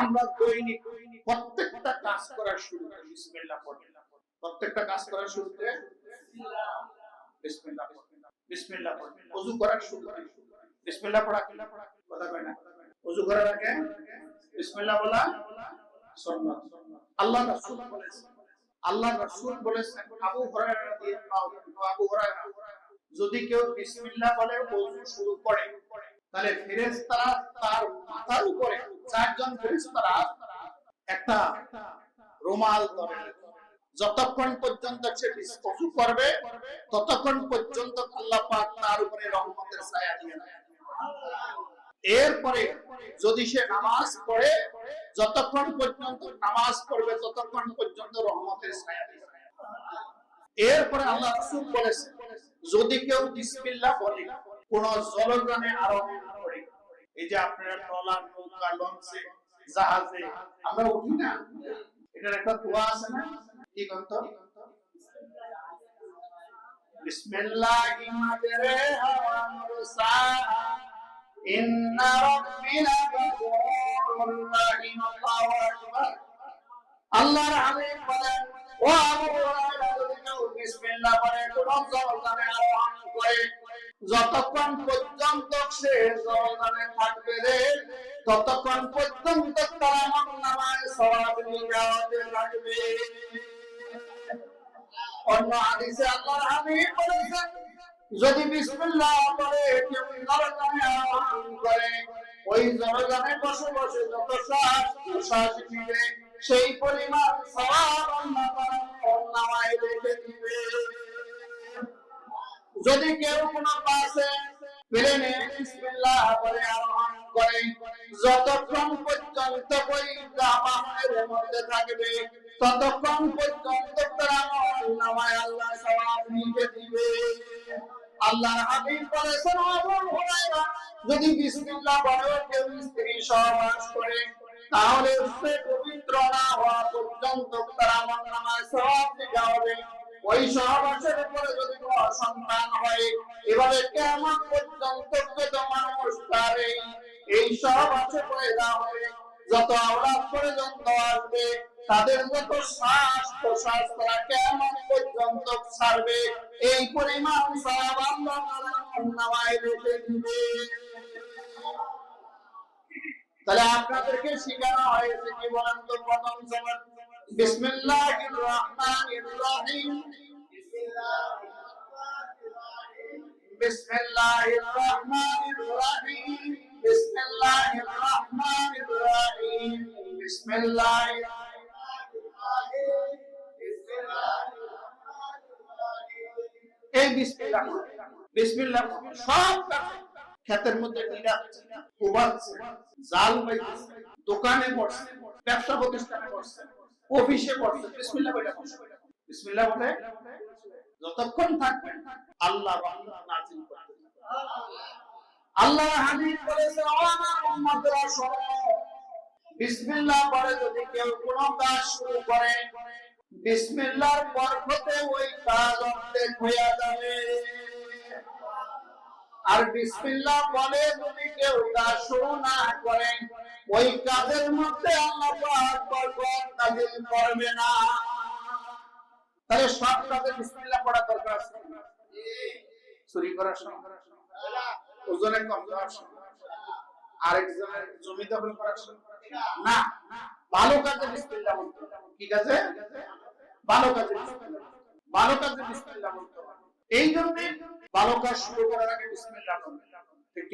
আমরা দৈনিক প্রত্যেকটা কাজ করার শুরু বিসমিল্লাহ পড়ে। প্রত্যেকটা কাজ করার শুরুতে বিসমিল্লাহ বিসমিল্লাহ পড়ে। ওযু করার শুরু বিসমিল্লাহ পড়া কিলা পড়া কথা কয় না। ওযু করার আগে বিসমিল্লাহ বলা সুন্নাত। আল্লাহ রাসূল বলেছেন। আল্লাহ রাসূল বলেছেন, আবু হুরায়রা রাদিয়াল্লাহু আনহু, আবু হুরায়রা, যদি কেউ বিসমিল্লাহ বলে ওযু শুরু করে তাহলে ফেরেশতারা তার মাথার উপরে চারজন ফেরেশতারা একটা রুমাল ধরে যতক্ষণ পর্যন্ত সে ওযু করবে, ততক্ষণ পর্যন্ত আল্লাহ পাক তার উপরে রহমতের ছায়া দিয়ে দেন এরপরে যদি সে নামাজ পড়ে, যতক্ষণ পর্যন্ত নামাজ পড়বে, ততক্ষণ পর্যন্ত রহমতের ছায়া দিয়ে। এরপরে আল্লাহ রাসূল বলেছেন, যদি কেউ বিসমিল্লাহ বলে, কোন আরোহণ করে এই যে আপনারা ট্রলার, নৌকা, লঞ্চে, জাহাজে, আমরা উঠি না? এটার একটা দোয়া আছে না? কি গন্ত আল্লাহু যতক্ষণ পর্যন্ত সে জলযানে থাকবে রে, ততক্ষণ পর্যন্ত নামায় নিগাতে লাগবে অন্য হাদিসে হাবিব বলেছেন, যদি বিসমিল্লাহ বলে, কেউ জলযানে আরোহণ করে, ওই জলযানে বসে বসে যত শ্বাস প্রশ্বাস নিবে সেই পরিমাণ আল্লাহ তাআলা নামায় রেখে যদি কেউ কোনো পাশে বিসমিল্লাহ আরোহণ করে, যতক্ষণ পর্যন্ত ওই মধ্যে থাকবে, ততক্ষণ পর্যন্ত তার আল্লাহ নিতে দিবে। আল্লাহর হাবিব যদি বিসমিল্লাহ বলে কেউ স্ত্রী সহবাস করে, তাহলে সে পবিত্র না হওয়া পর্যন্ত তার আমল নামায় সওয়াব দিতে হবে। ওই সহবাসের উপরে যদি কোনো সন্তান হয় এভাবে কেমন পর্যন্ত যত এই সহবাসে পয়দা হবে যত আওলাদ পর্যন্ত আসবে, তাদের যত শ্বাস প্রশ্বাস তারা কেমন পর্যন্ত ছাড়বে? এই পরিমাণ সব রেখে দিবে। তাহলে আপনাদেরকে শেখানো হয়েছে কি বলেন তো প্রথম সময়? বিসমিল্লাহির রহমানির রহিম। বিসমিল্লাহ। বিসমিল্লাহ। সব ক্ষেতের মধ্যে নিরাচ্ছে জাল পাইতেছে দোকানে বসছে। ব্যবসা প্রতিষ্ঠানে বসছে। অফিসে বসছে। বিসমিল্লাহ বলে। বলে। যতক্ষণ থাকবেন আল্লাহ নাজিল আল্লাহ আমার উম্মতরা বিসমিল্লাহ পরে যদি কেউ কাজ শুরু করে বিসমিল্লাহর ওই কাজ অর্ধেক হইয়া যাবে। আর বিসমিল্লাহ বলে যদি কেউ কাজ শুরু না করে, ওই কাজের মধ্যে আল্লাহ পাক বরকত করবে না। তাহলে সব কাজে বিসমিল্লাহ পড়া দরকার আছে চুরি করার সময়। ওজনে কম দেওয়ার সময়। আরেকজনের জমি দখল করার সময়। না, ভালো কাজে বিসমিল্লাহ বলতে হবে। কি ভালো কাজে ভালো কাজে এই জন্য ভালো কাজ শুরু করার আগে বিসমিল্লাহ। ঠিক